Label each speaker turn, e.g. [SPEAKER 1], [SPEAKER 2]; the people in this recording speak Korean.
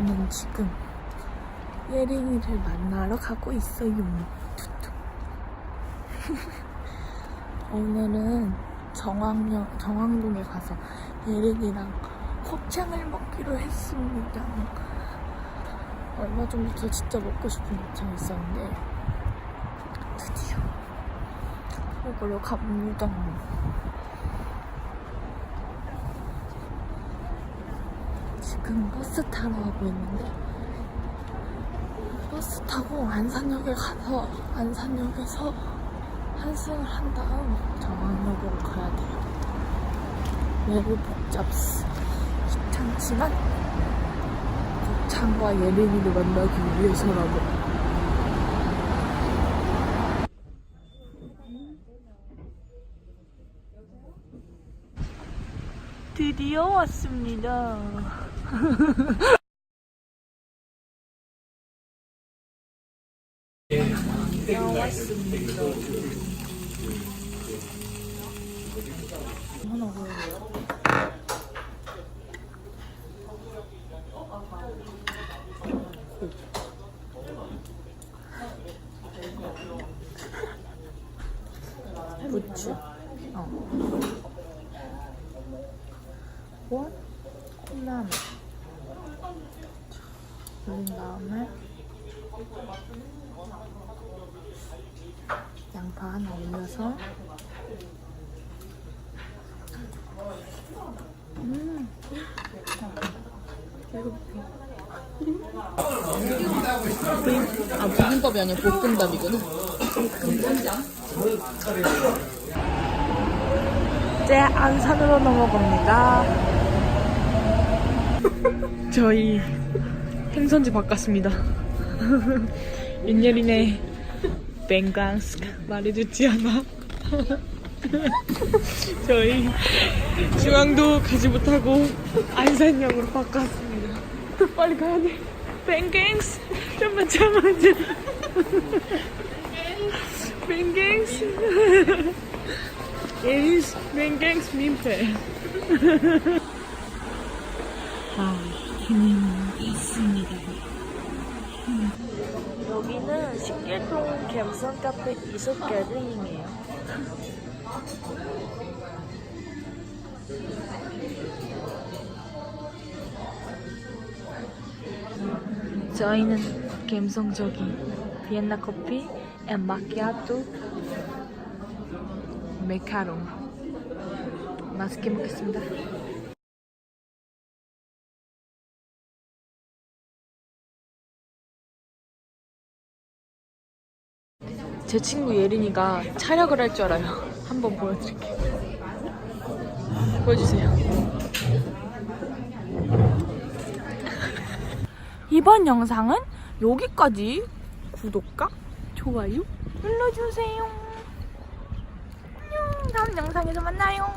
[SPEAKER 1] 저는 지금 예린이를 만나러 가고 있어요. 오늘은 정왕역, 정왕동에 가서 예린이랑 곱창을 먹기로 했습니다. 얼마 전부터 진짜 먹고 싶은 곱창이 있었는데 드디어 먹으러 갑니다. 지금 버스 타러 가고 있는데 버스 타고 안산역에 가서 안산역에서 환승을 한 다음 정왕역으로 가야 돼요. 매우 복잡스. 귀찮지만 곱창과 예린이를 만나기 위해서라고. 드디어 왔습니다. 부추. 어. 원, 콩나물. 올린 다음에 양파 하나 올려서 음
[SPEAKER 2] 아 볶음밥이 아니라 볶음밥이구나.
[SPEAKER 1] 이제 안산으로 넘어갑니다. 저희 행선지 바꿨습니다. 윤예린의 뱅강스크 말해주지 않아. 저희 중앙도 가지 못하고 안산역으로 바꿨습니다. 빨리 가야 돼. 뱅갱스 좀만 참아줘. 뱅갱스. 예린스 뱅갱스 민폐. 아, 힘이 있습니다. 여기는 신길동 갬성 카페 이석가든이에요. 저희는 감성적인 비엔나 커피 앤 마키아토 메카롱 맛있게 먹겠습니다. 제 친구 예린이가 촬영을 할 줄 알아요. 한번 보여드릴게요. 보여주세요. 이번 영상은 여기까지 구독과 좋아요 눌러주세요. 안녕. 다음 영상에서 만나요.